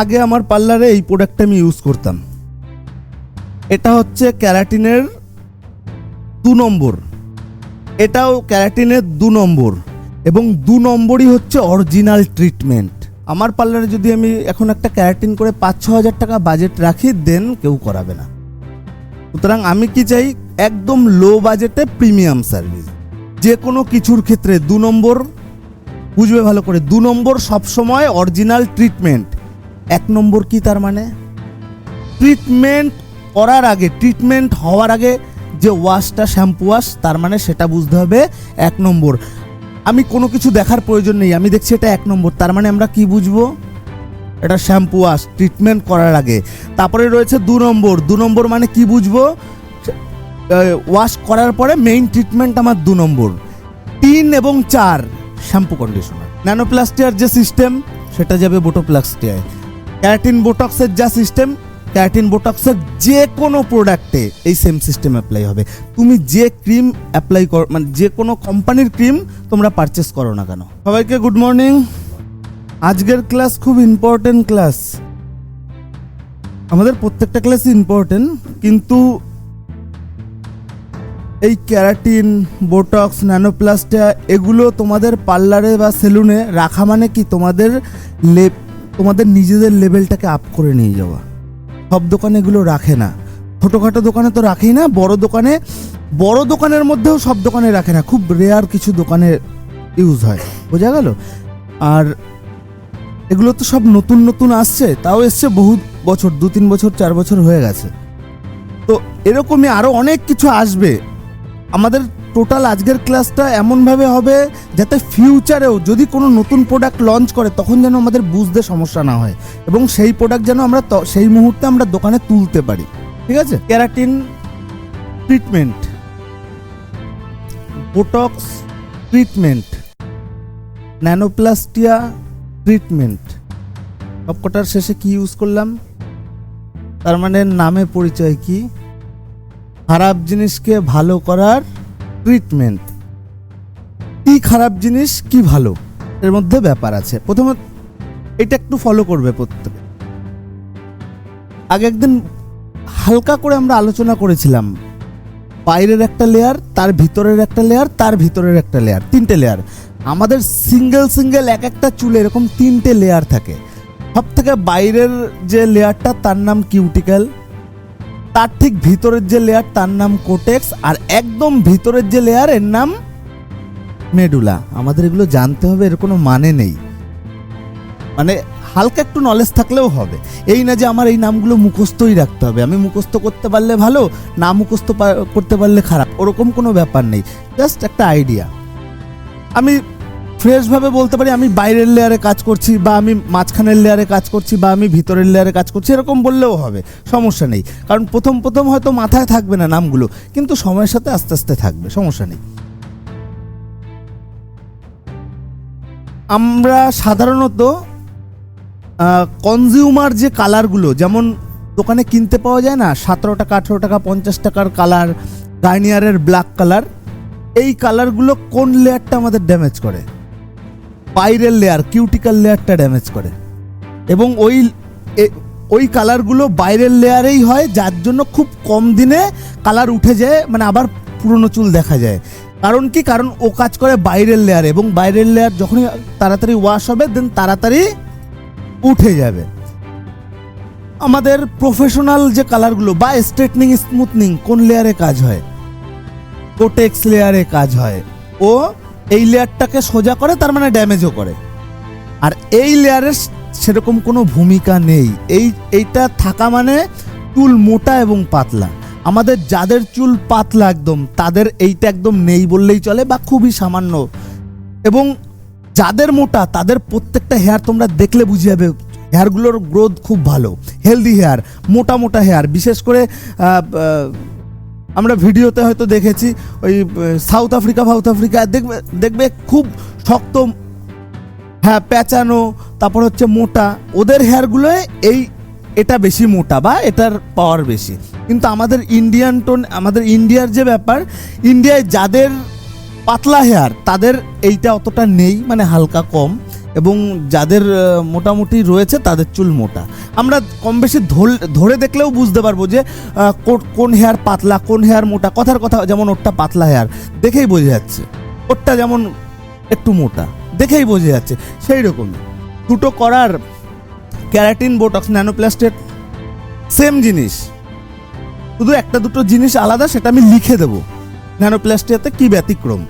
আগে আমার পার্লারে এই প্রোডাক্টটা আমি ইউজ করতাম। এটা হচ্ছে ক্যারাটিনের দু নম্বর। এটাও ক্যারাটিনের দু নম্বর এবং দু নম্বরই হচ্ছে অরিজিনাল ট্রিটমেন্ট আমার পার্লারে যদি আমি এখন একটা ক্যারাটিন করে পাঁচ ছ হাজার টাকা বাজেট রাখি দেন কেউ করাবে না। সুতরাং আমি কি চাই? একদম লো বাজেটে প্রিমিয়াম সার্ভিস যে কোনো কিছুর ক্ষেত্রে দু নম্বর, বুঝবে ভালো করে, দু নম্বর সবসময় অরিজিনাল ট্রিটমেন্ট এক নম্বর কি তার মানে? ট্রিটমেন্ট করার আগে ট্রিটমেন্ট হওয়ার আগে যে ওয়াশটা শ্যাম্পু ওয়াশ তার মানে সেটা বুঝতে হবে এক নম্বর। আমি কোনো কিছু দেখার প্রয়োজন নেই, আমি দেখছি এটা এক নম্বর। তার মানে আমরা কি বুঝব? এটা শ্যাম্পু ওয়াশ ট্রিটমেন্ট করার আগে। তারপরে রয়েছে দু নম্বর। দু নম্বর মানে কি বুঝব? ওয়াশ করার পরে মেইন ট্রিটমেন্ট আমার দু নম্বর। তিন এবং চার শ্যাম্পু কন্ডিশনার ন্যানোপ্লাস্টিয়ার যে সিস্টেম সেটা যাবে বোটোপ্লাস্টিয়ায় ক্যারাটিন বোটক্সের যা সিস্টেম, ক্যারাটিন বোটক্সের যে কোনো প্রোডাক্টে এই সেম সিস্টেম অ্যাপ্লাই হবে। তুমি যে ক্রিম অ্যাপ্লাই কর মানে যে কোনো কোম্পানির ক্রিম তোমরা পারচেস করো না কেন। সবাইকে গুড মর্নিং আজকের ক্লাস খুব ইম্পর্টেন্ট ক্লাস আমাদের প্রত্যেকটা ক্লাস ইম্পর্টেন্ট কিন্তু এই ক্যারাটিন, বোটক্স, ন্যানোপ্লাস্টিয়া, এগুলো তোমাদের পার্লারে বা সেলুনে রাখা মানে কি? তোমাদের লেপ তোমাদের নিজেদের লেভেলটাকে আপ করে নিয়ে যাওয়া। সব দোকানে এগুলো রাখে না। ছোটোখাটো দোকানে তো রাখেই না, বড় দোকানে, বড় দোকানের মধ্যেও সব দোকানে রাখে না। খুব রেয়ার কিছু দোকানে ইউজ হয়, বোঝা গেল? আর এগুলো তো সব নতুন নতুন আসছে, তাও এসছে বহু বছর, দু তিন বছর, চার বছর হয়ে গেছে। তো এরকমই আরও অনেক কিছু আসবে। আমাদের টোটাল আজকের ক্লাসটা এমনভাবে হবে যাতে ফিউচারেও যদি কোনো নতুন প্রোডাক্ট লঞ্চ করে, তখন যেন আমাদের বুঝতে সমস্যা না হয় এবং সেই প্রোডাক্ট যেন আমরা সেই মুহূর্তে আমরা দোকানে তুলতে পারি। ঠিক আছে? Keratin treatment botox treatment nanoplastia treatment সবকটার শেষে কি ইউজ করলাম? তার মানে নামে পরিচয় কি? খারাপ জিনিসকে ভালো করার ট্রিটমেন্ট কি খারাপ জিনিস, কি ভালো? এর মধ্যে ব্যাপার আছে। প্রথমে এটা একটু ফলো করবে প্রত্যেকে। আগে একদিন হালকা করে আমরা আলোচনা করেছিলাম। বাইরের একটা লেয়ার তার ভিতরের একটা লেয়ার তার ভিতরের একটা লেয়ার তিনটে লেয়ার আমাদের সিঙ্গেল সিঙ্গেল এক একটা চুলে এরকম তিনটে লেয়ার থাকে। সব থেকে বাইরের যে লেয়ারটা তার নাম কিউটিক্যাল তার ঠিক ভিতরের যে লেয়ার তার নাম কোটেক্স আর একদম ভিতরের যে লেয়ার এর নাম মেডুলা আমাদের এগুলো জানতে হবে, এর কোনো মানে নেই। মানে হালকা একটু নলেজ থাকলেও হবে। এই না যে আমার এই নামগুলো মুখস্থই রাখতে হবে। আমি মুখস্থ করতে পারলে ভালো, না মুখস্থ করতে পারলে খারাপ। ওরকম কোনো ব্যাপার নেই। জাস্ট একটা আইডিয়া আমি ফ্রেশভাবে বলতে পারি, আমি বাইরের লেয়ারে কাজ করছি বা আমি মাঝখানের লেয়ারে কাজ করছি বা আমি ভিতরের লেয়ারে কাজ করছি, এরকম বললেও হবে, সমস্যা নেই। কারণ প্রথম প্রথম হয়তো মাথায় থাকবে না নামগুলো, কিন্তু সময়ের সাথে আস্তে আস্তে থাকবে, সমস্যা নেই। আমরা সাধারণত কনজিউমার যে কালারগুলো যেমন দোকানে কিনতে পাওয়া যায় না, সতেরো টাকা, আঠেরো টাকা, পঞ্চাশ টাকার কালার গার্নিয়ারের ব্ল্যাক কালার এই কালারগুলো কোন লেয়ারটা আমাদের ড্যামেজ করে? বাইরের লেয়ার কিউটিক্যাল লেয়ারটা ড্যামেজ করে। এবং ওই ওই কালারগুলো বাইরের লেয়ারেই হয়, যার জন্য খুব কম দিনে কালার উঠে যায় মানে আবার পুরনো চুল দেখা যায়। কারণ কি? কারণ ও কাজ করে বাইরের লেয়ারে এবং বাইরের লেয়ার যখনই তাড়াতাড়ি ওয়াশ হবে দেন তাড়াতাড়ি উঠে যাবে। আমাদের প্রফেশনাল যে কালারগুলো বা স্ট্রেটনিং স্মুথনিং কোন লেয়ারে কাজ হয়? কোটেক্স লেয়ারে কাজ হয়। ও এই লেয়ারটাকে সোজা করে, তার মানে ড্যামেজও করে। আর এই লেয়ারের সেরকম কোনো ভূমিকা নেই। এই, এইটা থাকা মানে চুল মোটা এবং পাতলা। আমাদের যাদের চুল পাতলা একদম, তাদের এইটা একদম নেই বললেই চলে বা খুবই সামান্য। এবং যাদের মোটা, তাদের প্রত্যেকটা হেয়ার তোমরা দেখলে বুঝে যাবে হেয়ারগুলোর গ্রোথ খুব ভালো। হেলদি হেয়ার মোটা মোটা হেয়ার বিশেষ করে আমরা ভিডিওতে হয়তো দেখেছি ওই সাউথ আফ্রিকা সাউথ আফ্রিকা দেখবে দেখবে খুব শক্ত হ্যাঁ পেঁচানো তারপর হচ্ছে মোটা। ওদের হেয়ারগুলো এই, এটা বেশি মোটা বা এটার পাওয়ার বেশি। কিন্তু আমাদের ইন্ডিয়ান টোন আমাদের ইন্ডিয়ার যে ব্যাপার ইন্ডিয়ায় যাদের পাতলা হেয়ার তাদের এইটা অতটা নেই মানে হালকা কম। এবং যাদের মোটামুটি রয়েছে তাদের চুল মোটা। আমরা কম বেশি ধর- দেখলেও বুঝতে পারব যে কোন হেয়ার পাতলা, কোন হেয়ার মোটা। কথার কথা যেমন ওরটা পাতলা হেয়ার, দেখেই বোঝা যাচ্ছে। ওরটা যেমন একটু মোটা, দেখেই বোঝা যাচ্ছে। সেই রকমই দুটো করার ক্যারাটিন, বোটক্স, ন্যানোপ্লাস্টের সেম জিনিস। শুধু একটা দুটো জিনিস আলাদা, সেটা আমি লিখে দেবো। ন্যানোপ্লাস্টিয়াতে কি ব্যতিক্রম?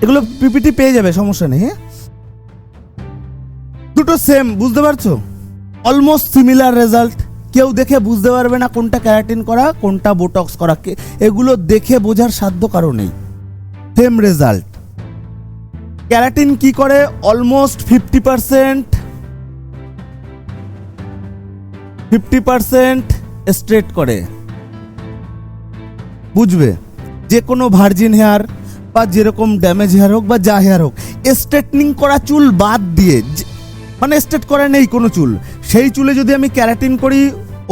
এগুলো পিপিটি পেয়ে যাবে, সমস্যা নেই হ্যাঁ? দুটো সেম বুঝতে পারছ? অলমোস্ট সিমিলার রেজাল্ট কেউ দেখে বুঝতে পারবে না কোনটা ক্যারাটিন করা, কোনটা বোটক্স করা। এগুলো দেখে বোঝার সাধ্য কারও নেই। সেম রেজাল্ট ক্যারাটিন কি করে? Almost fifty percent fifty percent straight করে। বুঝবে? যে কোনো ভার্জিন হেয়ার বা যেরকম ড্যামেজ হেয়ার হোক বা যা হেয়ার হোক স্ট্রেটনিং করা চুল বাদ দিয়ে মানে স্টেট করা নেই কোনো চুল। সেই চুলে যদি আমি ক্যারাটিন করি,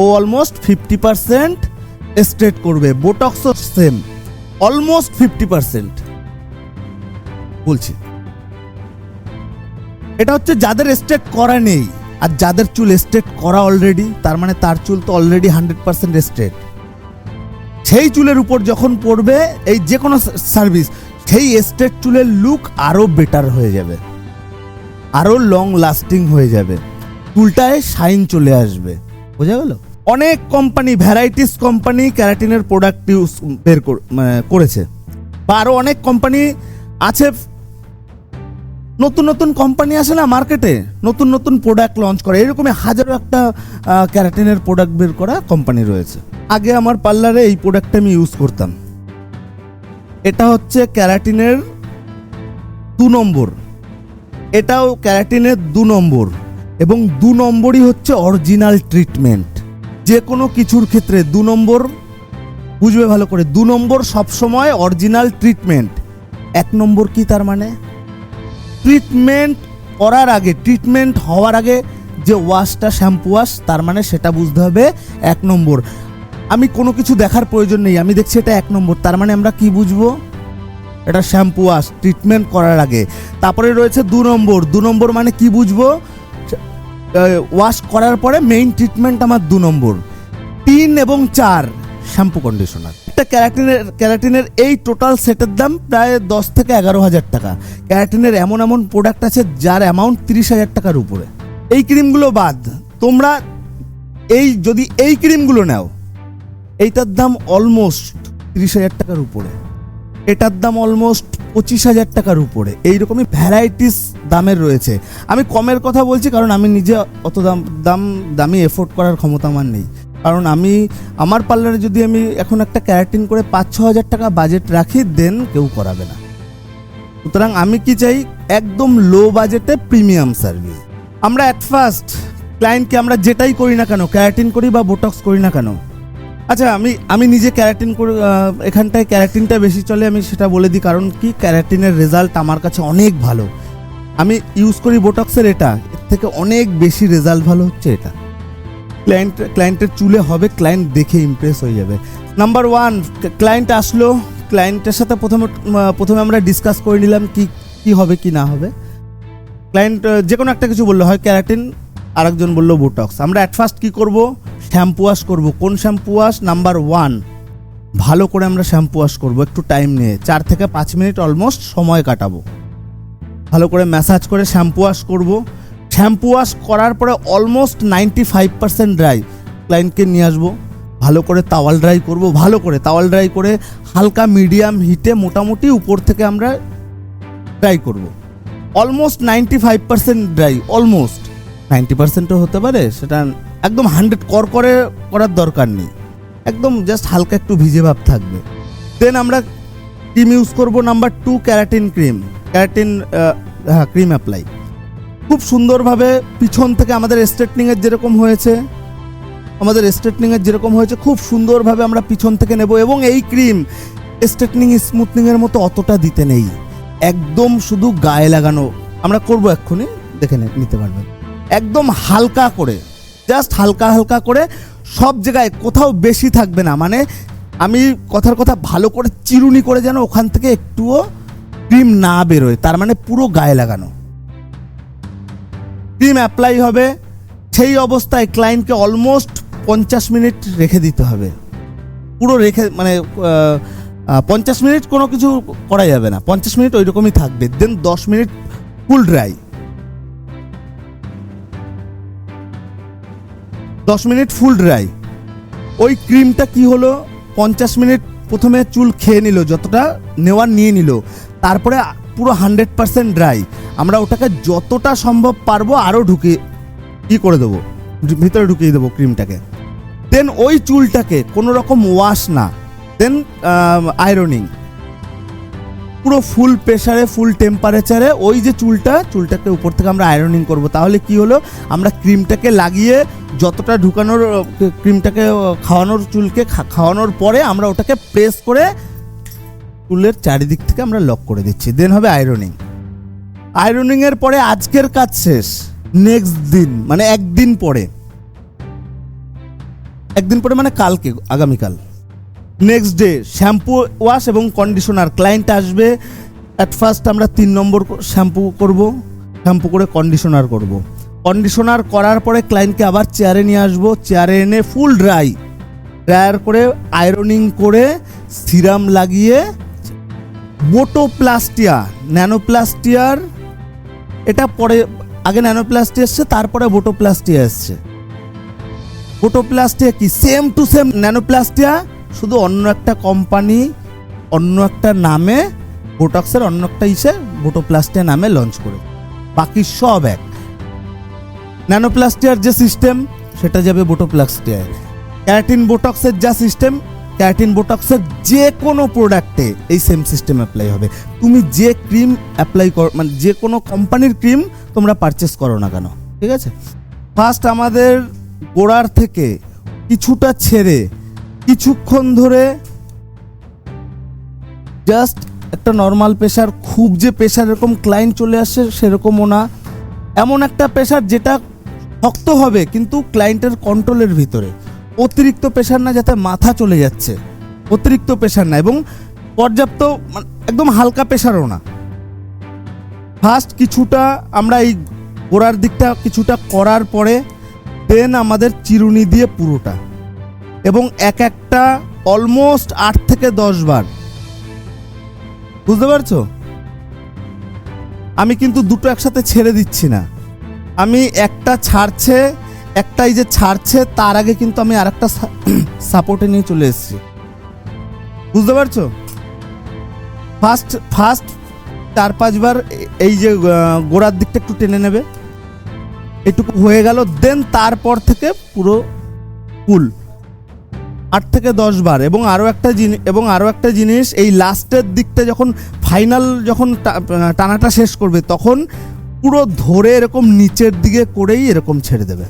ও অলমোস্ট ফিফটি পার্সেন্ট স্ট্রেট করবে। বোটক্সও সেম অলমোস্ট ফিফটি পার্সেন্ট বলছি। এটা হচ্ছে যাদের স্ট্রেট করা নেই, আর যাদের চুল স্ট্রেট করা অলরেডি তার মানে তার চুল তো অলরেডি হান্ড্রেড পার্সেন্ট স্ট্রেট সেই চুলের উপর যখন পড়বে, এই যে কোনো সার্ভিস সেই স্ট্রেট চুলের লুক আরও বেটার হয়ে যাবে। আরও লং লাস্টিং হয়ে যাবে। চুলটায় শাইন চলে আসবে। বোঝা গেল? অনেক কোম্পানি ভ্যারাইটিস কোম্পানি ক্যারাটিনের প্রোডাক্ট ইউজ বের মানে করেছে। বা আরও অনেক কোম্পানি আছে, নতুন নতুন কোম্পানি আসে না মার্কেটে নতুন নতুন প্রোডাক্ট লঞ্চ করে। এরকমই হাজারো একটা ক্যারাটিনের প্রোডাক্ট বের করা কোম্পানি রয়েছে। আগে আমার পার্লারে এই প্রোডাক্টটা আমি ইউজ করতাম। এটা হচ্ছে ক্যারাটিনের দু নম্বর। এটাও ক্যারাটিনের দু নম্বর এবং দু নম্বরই হচ্ছে অরিজিনাল ট্রিটমেন্ট। যে কোনো কিছুর ক্ষেত্রে দু নম্বর, বুঝবে ভালো করে, দু নম্বর সবসময় অরিজিনাল ট্রিটমেন্ট। এক নম্বর কি তার মানে? ট্রিটমেন্ট করার আগে, ট্রিটমেন্ট হওয়ার আগে যে ওয়াশটা শ্যাম্পু ওয়াশ, তার মানে সেটা বুঝতে হবে এক নম্বর। আমি কোনো কিছু দেখার প্রয়োজন নেই, আমি দেখছি এটা এক নম্বর, তার মানে আমরা কি বুঝব? এটা শ্যাম্পু ওয়াশ ট্রিটমেন্ট করার আগে। তারপরে রয়েছে দু নম্বর। দু নম্বর মানে কি বুঝব? ওয়াশ করার পরে মেইন ট্রিটমেন্ট আমার দু নম্বর। তিন এবং চার শ্যাম্পু কন্ডিশনার একটা ক্যারাটিনের ক্যারাটিনের এই টোটাল সেটের দাম প্রায় দশ থেকে এগারো হাজার টাকা। ক্যারাটিনের এমন এমন প্রোডাক্ট আছে যার অ্যামাউন্ট তিরিশ হাজার টাকার উপরে। এই ক্রিমগুলো বাদ, তোমরা এই, যদি এই ক্রিমগুলো নাও, এইটার দাম অলমোস্ট তিরিশ হাজার টাকার উপরে। এটার দাম অলমোস্ট পঁচিশ হাজার টাকার উপরে। এইরকমই ভ্যারাইটিস দামের রয়েছে। আমি কমের কথা বলছি কারণ আমি নিজে অত দাম দাম, দামি এফোর্ড করার ক্ষমতা আমার নেই। কারণ আমি, আমার পার্লারে যদি আমি এখন একটা ক্যারাটিন করে পাঁচ ছ হাজার টাকা বাজেট রাখি দেন কেউ করাবে না। সুতরাং আমি কি চাই? একদম লো বাজেটে প্রিমিয়াম সার্ভিস আমরা অ্যাট ফার্স্ট ক্লায়েন্টকে আমরা যেটাই করি না কেন, ক্যারাটিন করি বা বোটক্স করি না কেন আচ্ছা আমি আমি নিজে ক্যারাটিন করে এখানটায় ক্যারাটিনটা বেশি চলে, আমি সেটা বলে দিই, কারণ কি, ক্যারাটিনের রেজাল্ট আমার কাছে অনেক ভালো। আমি ইউজ করি বোটক্সের এটা, এর থেকে অনেক বেশি রেজাল্ট ভালো হচ্ছে এটা। ক্লায়েন্ট, ক্লায়েন্টের চুলে হবে, ক্লায়েন্ট দেখে ইমপ্রেস হয়ে যাবে। নাম্বার ওয়ান ক্লায়েন্ট আসলো, ক্লায়েন্টের সাথে প্রথমে প্রথমে আমরা ডিসকাস করে নিলাম কি কি হবে, কি না হবে। ক্লায়েন্ট যে কোনো একটা কিছু বলল, হয় ক্যারাটিন আরেকজন বলল বোটক্স আমরা অ্যাট ফার্স্ট কী করব? শ্যাম্পু ওয়াশ করব। কোন শ্যাম্পু ওয়াশ নাম্বার ওয়ান ভালো করে আমরা শ্যাম্পু ওয়াশ করব, একটু টাইম নিয়ে। চার থেকে পাঁচ মিনিট অলমোস্ট সময় কাটাবো। ভালো করে ম্যাসাজ করে শ্যাম্পু ওয়াশ করব। শ্যাম্পু ওয়াশ করার পরে almost ninety five percent dry ক্লায়েন্টকে নিয়ে আসব। ভালো করে তাওয়াল ড্রাই করব। ভালো করে তাওয়াল ড্রাই করে হালকা মিডিয়াম হিটে মোটামুটি উপর থেকে আমরা ড্রাই করব। Almost ninety five percent dry almost ninety পার্সেন্টও হতে পারে, সেটা একদম হান্ড্রেড কর করে করার দরকার নেই। একদম জাস্ট হালকা একটু ভিজে ভাব থাকবে। দেন আমরা ক্রিম ইউজ করব number two keratin cream keratin হ্যাঁ ক্রিম অ্যাপ্লাই খুব সুন্দরভাবে পিছন থেকে আমাদের স্ট্রেটনিংয়ের যেরকম হয়েছে, আমাদের স্ট্রেটনিংয়ের যেরকম হয়েছে, খুব সুন্দরভাবে আমরা পিছন থেকে নেব এবং এই ক্রিম স্ট্রেটনিং স্মুথনিংয়ের মতো অতটা দিতে নেই। একদম শুধু গায়ে লাগানো। আমরা করব এক্ষুনি, দেখে নিতে পারবেন। একদম হালকা করে জাস্ট হালকা হালকা করে সব জায়গায় কোথাও বেশি থাকবে না। মানে আমি কথার কথা ভালো করে চিরুনি করে যেন ওখান থেকে একটুও ক্রিম না বেরোয়, তার মানে পুরো গায়ে লাগানো। ক্রিম অ্যাপ্লাই হবে, সেই অবস্থায় ক্লায়েন্টকে অলমোস্ট পঞ্চাশ মিনিট রেখে দিতে হবে। পুরো রেখে মানে পঞ্চাশ মিনিট কোনো কিছু করা যাবে না, পঞ্চাশ মিনিট ওই রকমই থাকবে দেন দশ মিনিট ফুল ড্রাই দশ মিনিট ফুল ড্রাই। ওই ক্রিমটা কি হলো? পঞ্চাশ মিনিট প্রথমে চুল খেয়ে নিল, যতটা নেওয়ার নিয়ে নিল। তারপরে পুরো হান্ড্রেড পার্সেন্ট ড্রাই। আমরা ওটাকে যতটা সম্ভব পারব আরও ঢুকিয়ে কি করে দেবো। ভিতরে ঢুকিয়ে দেবো ক্রিমটাকে। দেন ওই চুলটাকে, কোনো রকম ওয়াশ না। দেন আয়রনিং পুরো ফুল প্রেসারে ফুল টেম্পারেচারে ওই যে চুলটা, চুলটাকে উপর থেকে আমরা আয়রনিং করব। তাহলে কি হলো? আমরা ক্রিমটাকে লাগিয়ে যতটা ঢুকানোর ক্রিমটাকে খাওয়ানোর চুলকে খাওয়ানোর পরে আমরা ওটাকে প্রেস করে চুলের চারিদিক থেকে আমরা লক করে দিচ্ছি। দেন হবে আয়রনিং আয়রনিং এর পরে আজকের কাজ শেষ। নেক্সট দিন মানে একদিন পরে। একদিন পরে মানে কালকে, আগামীকাল। নেক্সট ডে শ্যাম্পু ওয়াশ এবং কন্ডিশনার ক্লায়েন্ট আসবে অ্যাট ফার্স্ট আমরা তিন নম্বর শ্যাম্পু করব শ্যাম্পু করে কন্ডিশনার করব। কন্ডিশনার করার পরে ক্লায়েন্টকে আবার চেয়ারে নিয়ে আসব। চেয়ারে এনে ফুল ড্রাই ড্রায়ার করে আয়রনিং করে সিরাম লাগিয়ে বোটোপ্লাস্টিয়া ন্যানোপ্লাস্টিয়ার এটা পরে, আগে ন্যানোপ্লাস্টি এসছে, তারপরে বোটোপ্লাস্টিয়া এসছে। বোটোপ্লাস্টিয়া কি? সেম টু সেম ন্যানোপ্লাস্টিয়া শুধু অন্য একটা কোম্পানি অন্য একটা নামে বোটক্সের অন্য একটা ইসে বোটোপ্লাস্টিয়া নামে লঞ্চ করে। বাকি সব এক। ন্যানোপ্লাস্টিয়ার যে সিস্টেম সেটা যাবে বোটোপ্লাস্টিয়ায় ক্যারাটিন বোটক্সের যা সিস্টেম ক্যারাটিন বোটক্সের যে কোনো প্রোডাক্টে এই সেম সিস্টেম অ্যাপ্লাই হবে। তুমি যে ক্রিম অ্যাপ্লাই কর মানে যে কোনো কোম্পানির ক্রিম তোমরা পারচেস করো না কেন? ঠিক আছে? ফার্স্ট আমাদের গোড়ার থেকে কিছুটা ছেড়ে কিছুক্ষণ ধরে জাস্ট একটা নর্মাল প্রেশার খুব যে প্রেশার এরকম ক্লায়েন্ট চলে আসে সেরকমও না। এমন একটা প্রেশার যেটা শক্ত হবে কিন্তু ক্লায়েন্টের কন্ট্রোলের ভিতরে। অতিরিক্ত প্রেশার না যাতে মাথা চলে যাচ্ছে। অতিরিক্ত প্রেশার না এবং পর্যাপ্ত মানে একদম হালকা প্রেশারও না। ফার্স্ট কিছুটা আমরা এই গোড়ার দিকটা কিছুটা করার পরে দেন আমাদের চিরুনি দিয়ে পুরোটা। এবং এক একটা অলমোস্ট আট থেকে দশ বার। বুঝতে পারছ? আমি কিন্তু দুটো একসাথে ছেড়ে দিচ্ছি না। আমি একটা ছাড়ছে একটা এই যে ছাড়ছে, তার আগে কিন্তু আমি আরেকটা সাপোর্টে নিয়ে চলে এসেছি। বুঝতে পারছ? ফার্স্ট ফার্স্ট চার পাঁচবার এই যে গোড়ার দিকটা একটু টেনে নেবে। এটুকু হয়ে গেল দেন তারপর থেকে পুরো ফুল আট থেকে দশ বার এবং আরও একটা জিনিস এবং আরও একটা জিনিস, এই লাস্টের দিকটা যখন ফাইনাল যখন টানাটা শেষ করবে, তখন পুরো ধরে এরকম নিচের দিকে করেই এরকম ছেড়ে দেবে।